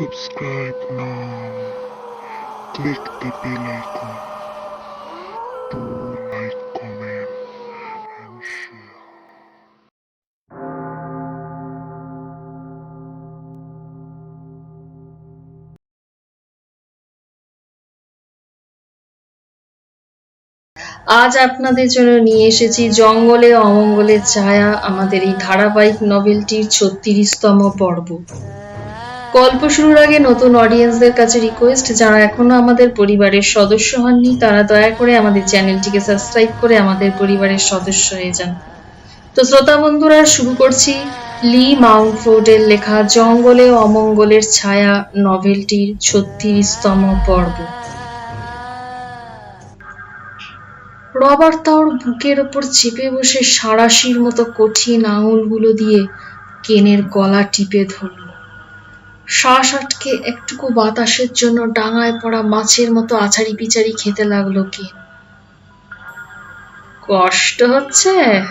Subscribe now. Click the bell icon. Do like, comment, and share. আজ আপনাদের জন্য নিয়ে এসেছি জঙ্গলে অমঙ্গলের ছায়া আমাদের এই ধারাবাহিক নভেলটির ছত্রিশতম পর্ব গল্প শুরুর আগে নতুন অডিয়েন্সদের কাছে রিকোয়েস্ট যারা এখনও আমাদের পরিবারের সদস্য হননি, তারা দয়া করে আমাদের চ্যানেলটিকে সাবস্ক্রাইব করে আমাদের পরিবারের সদস্য হয়ে যান। তো শ্রোতা বন্ধুরা, শুরু করছি লি মাউন্টফোর্ডের লেখা জঙ্গলে অমঙ্গলের ছায়া নভেলটির ছত্রিশতম পর্ব। রবার্ট তাওর বুকের ওপর চেপে বসে সাঁড়াশির মতো কঠিন আঙুলগুলো দিয়ে কেনের গলা টিপে ধরল। শ্বাস আটকে একটুকু বাতাসের জন্য ডাঙায় পড়া মাছের মতো আছাড়ি পিচারি খেতে লাগল কেন কষ্ট হচ্ছে?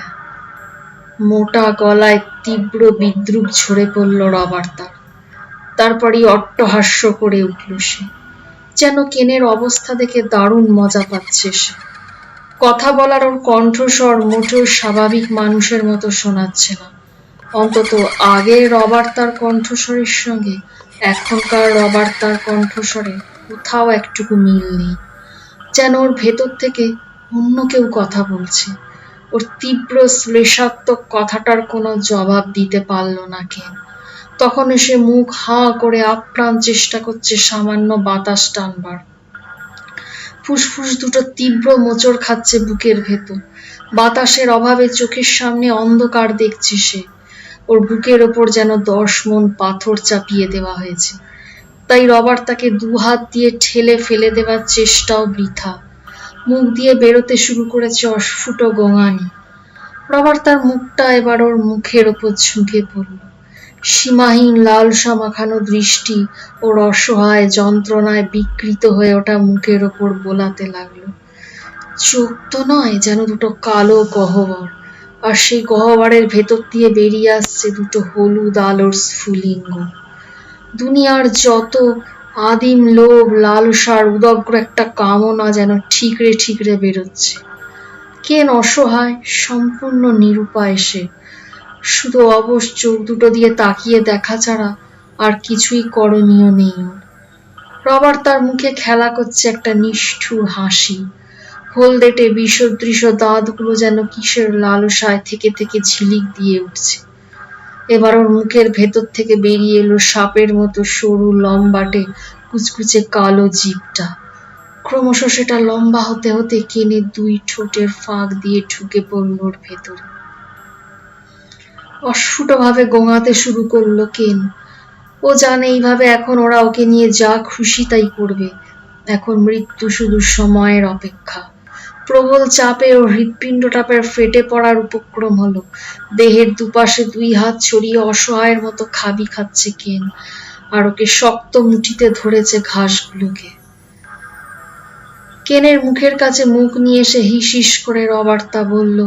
মোটা গলায় তীব্র বিদ্রুপ ঝরে পড়ল রবার্ট তার তারপরই অট্টহাস্য করে উঠল সে। যেন কেনের অবস্থা দেখে দারুণ মজা পাচ্ছে সে। কথা বলার ওর কণ্ঠস্বর মোটেও স্বাভাবিক মানুষের মতো শোনাচ্ছে না। অন্তত আগে রবার তার কণ্ঠস্বরের সঙ্গে, এখনকার রবার তার কণ্ঠস্বরে কোথাও একটুকু মিল নেই। যেন ওর ভেতর থেকে অন্য কেউ কথা বলছে। ওর তীব্র শ্লেষাত্মক কথাটার কোনো জবাব দিতে পারল না কেন তখন সে মুখ হাঁ করে আপ্রাণ চেষ্টা করছে সামান্য বাতাস টানবার। ফুসফুস দুটো তীব্র মোচড় খাচ্ছে বুকের ভেতর। বাতাসের অভাবে চোখের সামনে অন্ধকার দেখছে সে। ওর বুকের ওপর যেন দশ মন পাথর চাপিয়ে দেওয়া হয়েছে। তাই রবার তাকে দু হাত দিয়ে ঠেলে ফেলে দেওয়ার চেষ্টাও বৃথা। মুখ দিয়ে বেরোতে শুরু করেছে অস্ফুট গোঙানি। রবার তার মুখটা এবার ওর মুখের ওপর ঝুঁকে পড়ল। সীমাহীন লালসা মাখানো দৃষ্টি ওর অসহায় যন্ত্রণায় বিকৃত হয়ে ওটা মুখের ওপর বোলাতে লাগল। চোখ তো নয় যেন দুটো কালো গহ্বর। আর সেই গহ্বরের ভেতর দিয়ে বেরিয়ে আসছে দুটো হলুদ আলোর স্ফুলিঙ্গ। দুনিয়ার যত আদিম লোভ লালসার উদগ্র একটা কামনা যেন ঠিকরে ঠিকরে বেরোচ্ছে। কেন অসহায়, সম্পূর্ণ নিরুপায় সে? শুধু অবশ চোখ দুটো দিয়ে তাকিয়ে দেখা ছাড়া আর কিছুই করণীয় নেই রবার তার মুখে খেলা করছে একটা নিষ্ঠুর হাসি। হলদেটে বিষদৃশ দাঁতগুলো যেন কিসের লালসায় থেকে থেকে ঝিলিক দিয়ে উঠছে। এবার ওর মুখের ভেতর থেকে বেরিয়ে এলো সাপের মতো সরু লম্বাটে কুচকুচে কালো জিভটা ক্রমশ সেটা লম্বা হতে হতে কেনে দুই ঠোঁটের ফাঁক দিয়ে ঢুকে পড়ল ওর ভেতরে। অস্ফুটভাবে গোঙাতে শুরু করল কেন? ও জানে এইভাবে এখন ওরা ওকে নিয়ে যা খুশি তাই করবে। এখন মৃত্যু শুধু সময়ের অপেক্ষা। প্রবল চাপে ও হৃৎপিণ্ডটা প্রায় ফেটে পড়ার উপক্রম হলো। দেহের দুপাশে দুই হাত ছড়িয়ে অসহায়ের মতো খাবি খাচ্ছে কেন? আর ওকে শক্ত মুঠিতে ধরেছে ঘাসগুলোকে। কেনের মুখের কাছে মুখ নিয়ে এসে হিস হিস করে রবার্তা বলল,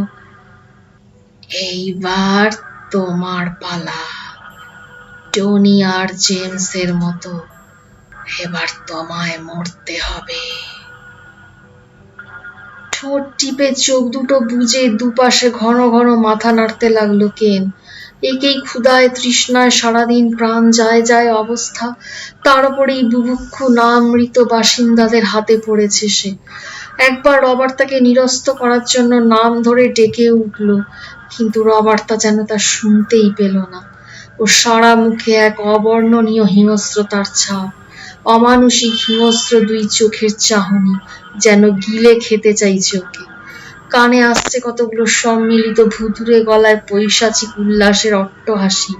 এইবার তোমার পালা। টনি আর জেমসের মতো এবার তোমায় মরতে হবে। ঠোঁট টিপে চোখ দুটো বুজে দুপাশে ঘন ঘন মাথা নাড়তে লাগল কেন? একেই ক্ষুদায় তৃষ্ণায় সারাদিন প্রাণ যায় যায় অবস্থা। তার উপরেই বুভুক্ষু নামৃত বাসিন্দাদের হাতে পড়েছে সে। একবার রবার্ট তাকে নিরস্ত করার জন্য নাম ধরে ডেকে উঠল, কিন্তু রবার্ট তা যেন তা শুনতেই পেল না। ও সারা মুখে এক অবর্ণনীয় হিংস্রতার ছাপ। অমানুষিক হিংস্র দুই চোখের চাহনি যেন গিলে খেতে চাইছে ওকে। কানে আসছে কতগুলো সম্মিলিত ভুতুরে গলায় পৈশাচিক উল্লাসের অট্টহাসি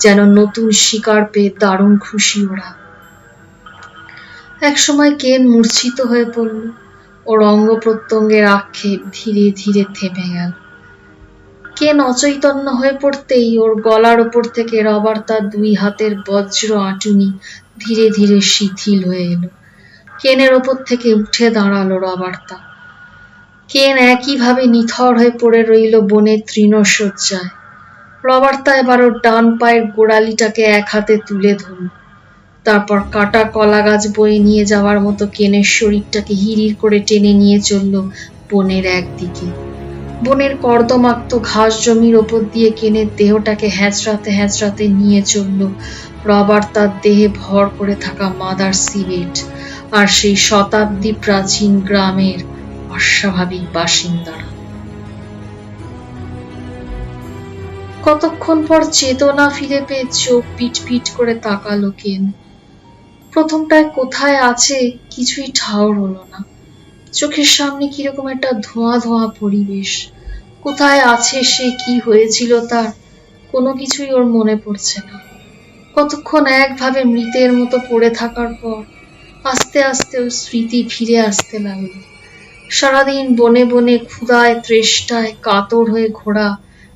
যেন নতুন শিকার পেয়ে দারুণ খুশি ওরা। একসময় কেন মূর্ছিত হয়ে পড়ল ওর অঙ্গ প্রত্যঙ্গের আক্ষেপ ধীরে ধীরে থেমে গেল। কেন অচৈতন্য হয়ে পড়তেই ওর গলার ওপর থেকে রবার তার দুই হাতের বজ্র আঁটুনি ধীরে ধীরে শিথিল হয়ে এলো। কেনের ওপর থেকে উঠে দাঁড়াল রবার্তা কেন একইভাবে নিথর হয়ে পড়ে রইল বনের তৃণশয্যায়। রবার্তা এবার ওর ডান পায়ের গোড়ালিটাকে এক হাতে তুলে ধরল। তারপর কাটা কলা গাছ বয়ে নিয়ে যাওয়ার মতো কেনের শরীরটাকে হিড়ির করে টেনে নিয়ে চলল বনের একদিকে। বনের কর্দমাক্ত ঘাস জমির ওপর দিয়ে কেনের দেহটাকে হ্যাঁচড়াতে হ্যাঁচড়াতে নিয়ে চলল। রবার্ট তার দেহে ভর করে থাকা মাদার সিবেট আর সেই শতাব্দী প্রাচীন গ্রামের অস্বাভাবিক বাসিন্দারা। কতক্ষণ পর চেতনা ফিরে পেয়ে চোখ পিট পিট করে তাকালো কেন? প্রথমটায় কোথায় আছে কিছুই ঠাউর হলো না। চোখের সামনে কীরকম একটা ধোঁয়া ধোঁয়া পরিবেশ। কোথায় আছে, সে কি হয়েছিল তার, কোনো কিছুই ওর মনে পড়ছে না। কতক্ষণ একভাবে মৃতের মতো পড়ে থাকার পর আস্তে আস্তে ওর স্মৃতি ফিরে আসতে লাগল। সারাদিন বনে বনে ক্ষুদায় তৃষ্টায় কাতর হয়ে ঘোরা,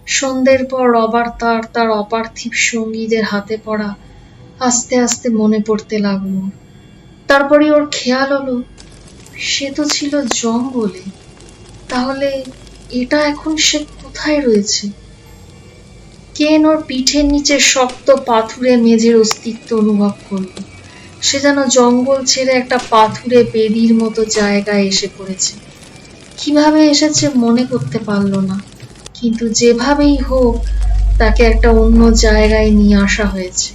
সন্ধ্যের পর রবার তার তার অপার্থিব সঙ্গীদের হাতে পড়া আস্তে আস্তে মনে পড়তে লাগল। তারপরে ওর খেয়াল হলো, সে তো ছিল জঙ্গলে, তাহলে এটা এখন সে কোথায় রয়েছে? কেন ওর পিঠের নিচে শক্ত পাথুরে মেঝের অস্তিত্ব অনুভব করল? সে যেন জঙ্গল ছেড়ে একটা পাথুরে বেদির মতো জায়গায় এসে পড়েছে। কীভাবে এসেছে মনে করতে পারল না, কিন্তু যেভাবেই হোক, তাকে একটা অন্য জায়গায় নিয়ে আসা হয়েছে।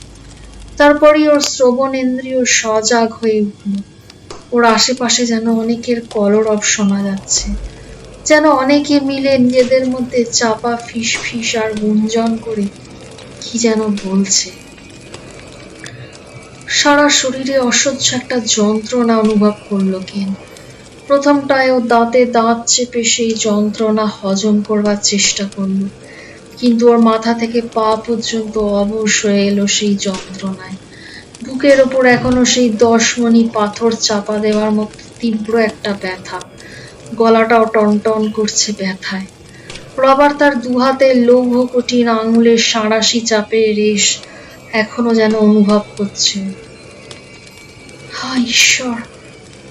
তারপরই ওর শ্রবণেন্দ্রিয় সজাগ হয়ে উঠল। ওর আশেপাশে যেন অনেকের কলরব শোনা যাচ্ছে। যেন অনেকে মিলে নিজেদের মধ্যে চাপা ফিস ফিস আর গুঞ্জন করে কি যেন বলছে। সারা শরীরে অসহ্য একটা যন্ত্রণা অনুভব করল কেন? প্রথমটায় ও দাঁতে দাঁত চেপে সেই যন্ত্রণা হজম করবার চেষ্টা করল, কিন্তু ওর মাথা থেকে পা পর্যন্ত অবশ হয়ে এলো সেই যন্ত্রণায়। বুকের ওপর এখনও সেই দশমণি পাথর চাপা দেওয়ার মতো তীব্র একটা ব্যথা। গলাটাও টনটন করছে ব্যথায়। রবার তার দুহাতে লৌহ কঠিন আঙুলের সাঁড়াশি চাপে রেশ এখনও যেন অনুভব করছে। হা, ঈশ্বর,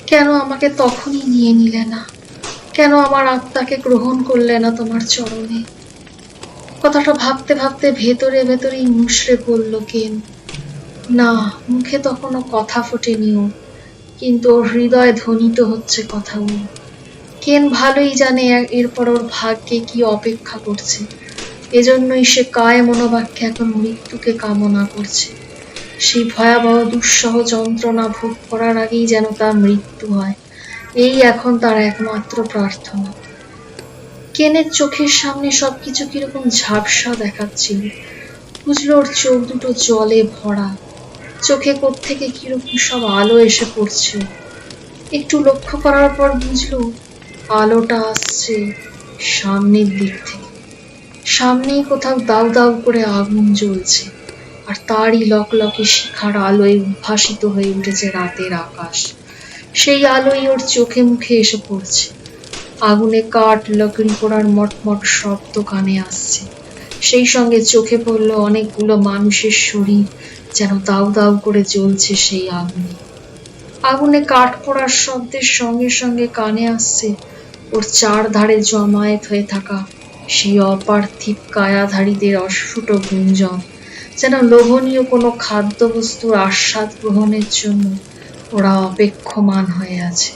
কেন আমাকে তখনই নিয়ে নিলে না? কেন আমার আত্মাকে গ্রহণ করলে না তোমার চরণে? কথাটা ভাবতে ভাবতে ভেতরে ভেতরেই মুষড়ে পড়ল কেন? না, মুখে তখনও কথা ফোটেনি ওর কিন্তু হৃদয় ধ্বনিত হচ্ছে কথাগুলো কেন ভালোই জানে এরপর ওর ভাগ্যে কি অপেক্ষা করছে। এজন্যই সে কায় মনোবাক্যে এখন মৃত্যুকে কামনা করছে। সেই ভয়াবহ দুঃসহ যন্ত্রণা ভোগ করার আগেই যেন তার মৃত্যু হয়। এই এখন তার একমাত্র প্রার্থনা। কেনের চোখের সামনে সবকিছু কীরকম ঝাপসা দেখাচ্ছিল। বুঝলো ওর চোখ দুটো জলে ভরা। চোখে কোত্থেকে কীরকম সব আলো এসে পড়ছে। একটু লক্ষ্য করার পর বুঝলো আলোটা আসছে সামনের দিক থেকে। সামনেই কোথাও দাউ দাউ করে আগুন জ্বলছে আর তারই লকলকে শিখার আলোয় উদ্ভাসিত হয়ে উঠেছে রাতের আকাশ। সেই আলোই ওর চোখে মুখে এসে পড়ছে। আগুনে কাঠ লকড়ি পোড়ার মটমট শব্দ কানে আসছে। সেই সঙ্গে চোখে পড়ল অনেকগুলো মানুষের শরীর যেন দাউ দাউ করে জ্বলছে সেই আগুনে। আগুনে কাঠ পোড়ার শব্দের সঙ্গে সঙ্গে কানে আসছে ওর চার ধারে জমায়েত হয়ে থাকা সেই অপার্থিব কায়াধারীদের অস্ফুট গুঞ্জন, যেন লোভনীয় কোনো খাদ্যবস্তুর আস্বাদ গ্রহণের জন্য ওরা অপেক্ষমান হয়ে আছে।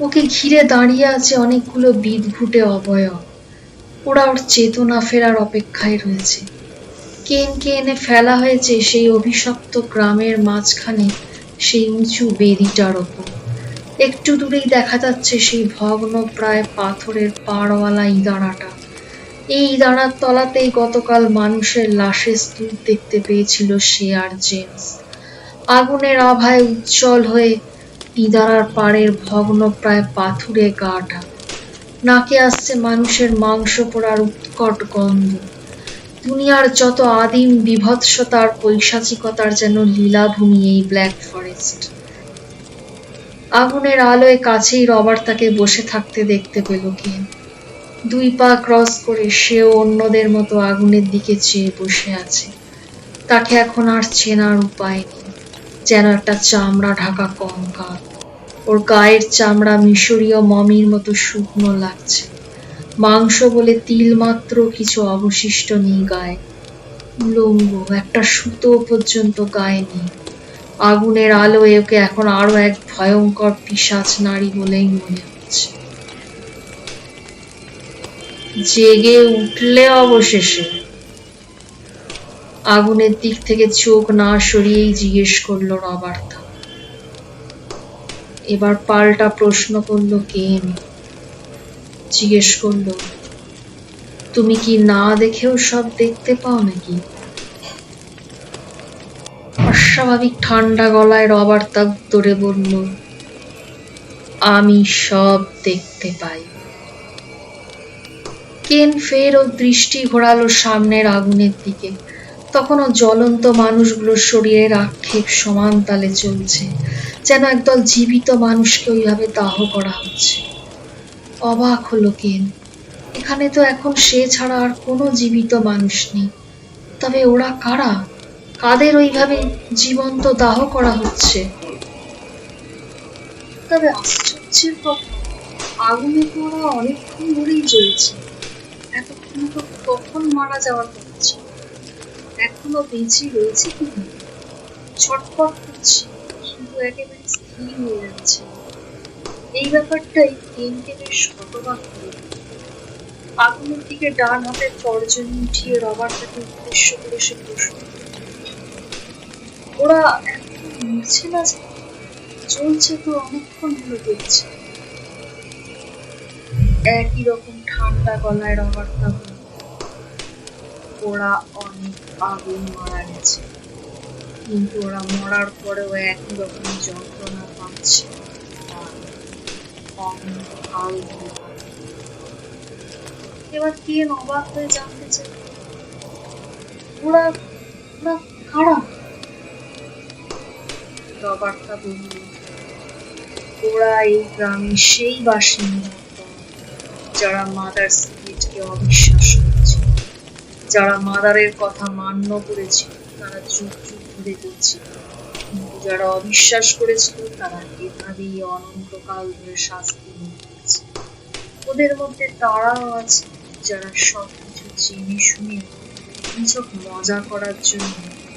ওকে ঘিরে দাঁড়িয়ে আছে অনেকগুলো বিদঘুটে অবয়ব। ওরা ওর চেতনা ফেরার অপেক্ষায় রয়েছে। কেনকে এনে ফেলা হয়েছে সেই অভিশপ্ত গ্রামের মাঝখানে সেই উঁচু বেদিটার ওপর। একটু দূরেই দেখা যাচ্ছে সেই ভগ্ন প্রায় পাথরের পাড়ওয়ালা ইদারাটা। এই ইদারার তলাতেই গতকাল মানুষের লাশের স্তূপ দেখতে পেয়েছিল সে আর জেমস। আগুনের আভায় উজ্জ্বল হয়ে ইদারার পাড়ের ভগ্ন প্রায় পাথুরে গাটা। নাকে আসছে মানুষের মাংস পোড়ার উৎকট গন্ধ। দুনিয়ার যত আদিম বিভৎসতার পৈশাচিকতার যেন লীলাভূমি এই ব্ল্যাক ফরেস্ট। আগুনের আলোয় কাছেই রবার তাকে বসে থাকতে দেখতে পেল কে দুই পা ক্রস করে সেও অন্যদের মতো আগুনের দিকে চেয়ে বসে আছে। তাকে এখন আর চেনার উপায় নেই, যেন একটা চামড়া ঢাকা কঙ্কাল ওর গায়ের চামড়া মিশরীয় মমির মতো শুকনো লাগছে। মাংস বলে তিল মাত্র কিছু অবশিষ্ট নেই গায়ে। উলঙ্গ, একটা সুতো পর্যন্ত গায়ে নেই। আগুনের আলোয় ওকে এখন আরও এক ভয়ঙ্কর পিশাচ নারী বলেই মনে হচ্ছে। জেগে উঠলে অবশেষে। আগুনের দিক থেকে চোখ না সরিয়েই জিজ্ঞেস করল রবার্থা এবার পাল্টা প্রশ্ন করল কেন জিজ্ঞেস করল, তুমি কি না দেখেও সব দেখতে পাও নাকি? অস্বাভাবিক ঠান্ডা গলায় রবার্তা উত্তরে বলল, আমি সব দেখতে পাই। কেন ফের ও দৃষ্টি ঘোরালো সামনের আগুনের দিকে। তখনও জ্বলন্ত মানুষগুলোর শরীরের আক্ষেপ সমান তালে চলছে, যেন একদল জীবিত মানুষকে ওইভাবে দাহ করা হচ্ছে। অবাক হলো কেন? এখানে তো এখন সে ছাড়া আর কোনো জীবিত মানুষ নেই। তবে ওরা কারা? কাদের ওইভাবে জীবন্ত দাহ করা হচ্ছে। তবে আশ্চর্যের কথা, আগুনে ওরা অনেকক্ষণ ধরেই জ্বলছে। এতক্ষণ তো কখন মারা যাওয়ার কথা এখনও বেঁচে রয়েছে কি না? ছটফট করছে কিন্তু একেবারে স্থির হয়ে যাচ্ছে এই ব্যাপারটাই কেনকে বেশ করে আগুনের দিকে ডান হাতের তর্জনী উঠিয়ে রবার্টটাকে উদ্দেশ্য করে সে প্রশ্ন ওরা মরছে না যে চলছে তো অনেকক্ষণ হলো দেখছি। একই রকম ঠান্ডা গলায় বলল, ওরা অনেক আগে মারা গেছে। কিন্তু ওরা মরার পরেও একই রকম যন্ত্রণা পাচ্ছে। এবার কে অবাক হয়ে জানতে চাই ওরা ওরা কারা? ওরা এই গ্রামের সেই বাসিন্দা যারা মাদার সিক্রেটকে অবিশ্বাস করেছিল। যারা মাদারের কথা মান্য করেছিল, তারা যুগ যুগ ধরে করছিল কিন্তু যারা অবিশ্বাস করেছিল, তারা এভাবেই অনন্তকাল ধরে শাস্তি করেছে ওদের মধ্যে তারাও আছে যারা সবকিছু জেনে শুনে নিছক মজা করার জন্য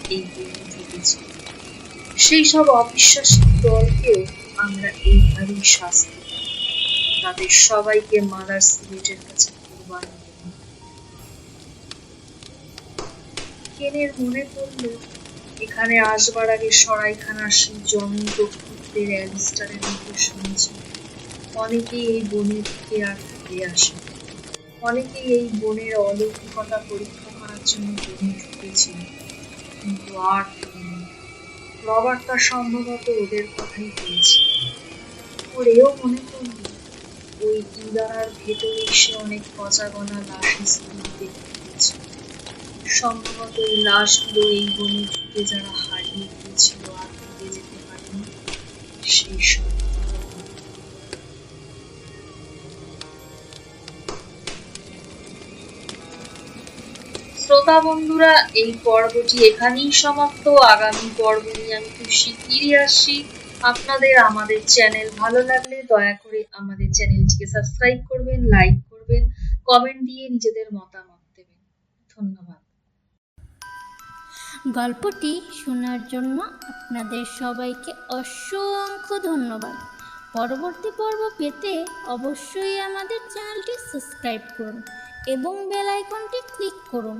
এই বনে ঢুকেছে সেই সব অবিশ্বাসী দলকেও আমরা এইভাবেই শাস্তি তাদের সবাইকে মাদার সিলেটের কাছে কুরবানি কেনের মনে পড়ল, এখানে আসবার আগে সরাইখানার সেই জমি দক্ষিণদের অ্যালিস্টারের মুখে শুনেছি। অনেকেই এই বনের দিকে আর ফিরে আসে অনেকেই এই বনের অলৌকিকতা পরীক্ষা করার জন্য বনে ঢুকেছিল কিন্তু আর ফিরেনি রবার্ট তা সম্ভবত ওদের কথাই বলছে। ওর এও মনে পড়ল, ওই দুদানার ভেতরে সে অনেক পচা গনা লাশের স্তূপ দেখতে পেয়েছে। সম্ভবত এই লাশগুলো এই বনে ঢুকে যারা হারিয়ে গিয়েছিল আর ফিরে যেতে পারেনি, সেই সব শ্রোতা বন্ধুরা, এই পর্বটি এখানেই সমাপ্ত। আগামী পর্ব নিয়ে আমি খুব শিগগিরই আসছি। আপনাদের আমাদের চ্যানেল ভালো লাগলে দয়া করে আমাদের চ্যানেলটিকে সাবস্ক্রাইব করবেন, লাইক করবেন, কমেন্ট দিয়ে নিজেদের মতামত দেবেন। ধন্যবাদ। গল্পটি শোনার জন্য আপনাদের সবাইকে অসংখ্য ধন্যবাদ। পরবর্তী পর্ব পেতে অবশ্যই আমাদের চ্যানেলটি সাবস্ক্রাইব করুন এবং বেল আইকনটি ক্লিক করুন।